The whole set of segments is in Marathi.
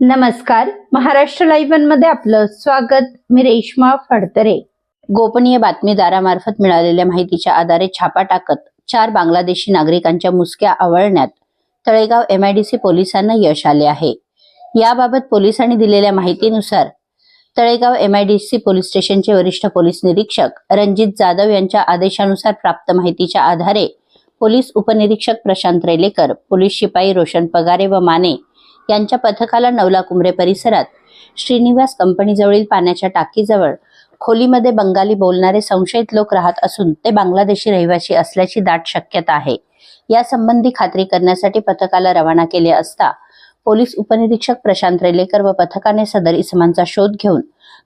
नमस्कार. महाराष्ट्र लाईव्हमध्ये आपलं स्वागत. मी रेश्मा फडतरे. गोपनीय बातमीदारामार्फत मिळालेल्या माहितीच्या आधारे छापा टाकत चार बांगलादेशी नागरिकांच्या मुसक्या आवळण्यात तळेगाव एमआयडीसी पोलिसांना यश आले आहे. याबाबत पोलिसांनी दिलेल्या माहितीनुसार तळेगाव एमआयडीसी पोलीस स्टेशनचे वरिष्ठ पोलीस निरीक्षक रणजित जाधव यांच्या आदेशानुसार प्राप्त माहितीच्या आधारे पोलीस उपनिरीक्षक प्रशांत रेलेकर पोलीस शिपाई रोशन पगारे व माने यांच्या पथकाला नवला कुंभरे परिसरात श्रीनिवास कंपनीजवळील पाण्याच्या टाकीजवळ खोलीमध्ये बंगाली बोलणारे संशयित लोक राहत असून ते बांगलादेशी रहिवासी असल्याची दाट शक्यता आहे. यासंबंधी खात्री करण्यासाठी पथकाला रवाना केले असता पोलीस उपनिरीक्षक प्रशांत रेलेकर व पथकाने सदर इसमांचा शोध घेऊन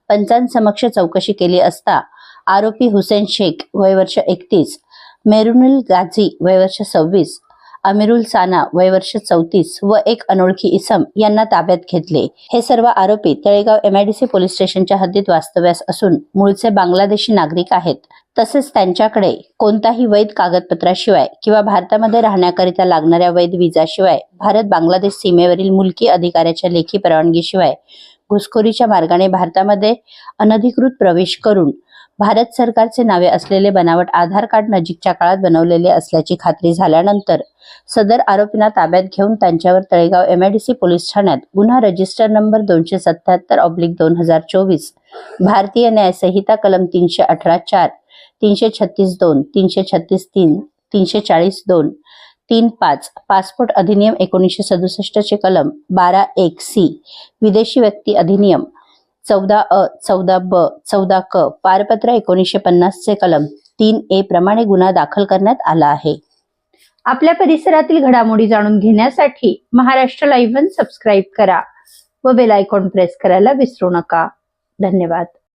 पंचांसमक्ष चौकशी केली असता आरोपी हुसेन शेख वय वर्ष एकतीस मेरुनुल गाझी वय वर्ष सव्वीस अमिरुल साना वय वर्ष चौतीस व एक अनोळखी इसम यांना ताब्यात घेतले. हे सर्व आरोपी तळेगाव एमआयडीसी पोलीस स्टेशनच्या हद्दीत वास्तव्यास असून मूळचे बांगलादेशी नागरिक आहेत. तसेच त्यांच्याकडे कोणताही वैध कागदपत्राशिवाय किंवा भारतामध्ये राहण्याकरिता लागणाऱ्या वैध विजाशिवाय भारत बांगलादेश सीमेवरील मुलकी अधिकाऱ्याच्या लेखी परवानगीशिवाय घुसखोरीच्या मार्गाने भारतामध्ये अनधिकृत प्रवेश करून भारत सरकारचे नावे असलेले बनावट आधार कार्ड नजीकच्या काळात बनवलेले असल्याची खात्री झाल्यानंतर सदर आरोपींना ताब्यात घेऊन त्यांच्यावर तळेगाव एमआयडीसी पोलीस ठाण्यात गुन्हा रजिस्टर नंबर दोनशे सत्याहत्तर ऑब्लिक दोन हजार चोवीस भारतीय न्यायसंहिता कलम तीनशे अठरा चार तीनशे छत्तीस दोन तीनशे छत्तीस तीन तीनशे चाळीस दोन तीन पाच पासपोर्ट अधिनियम एकोणीसशे सदुसष्ट चे कलम बारा एक सी विदेशी व्यक्ती अधिनियम चौदा अ चौदा ब चौदा क पारपत्र एकोणीसशे पन्नास चे कलम तीन ए प्रमाणे गुन्हा दाखल करण्यात आला आहे. आपल्या परिसरातील घडामोडी जाणून घेण्यासाठी महाराष्ट्र लाईव्ह वन सबस्क्राईब करा व बेल आयकॉन प्रेस करायला विसरू नका. धन्यवाद.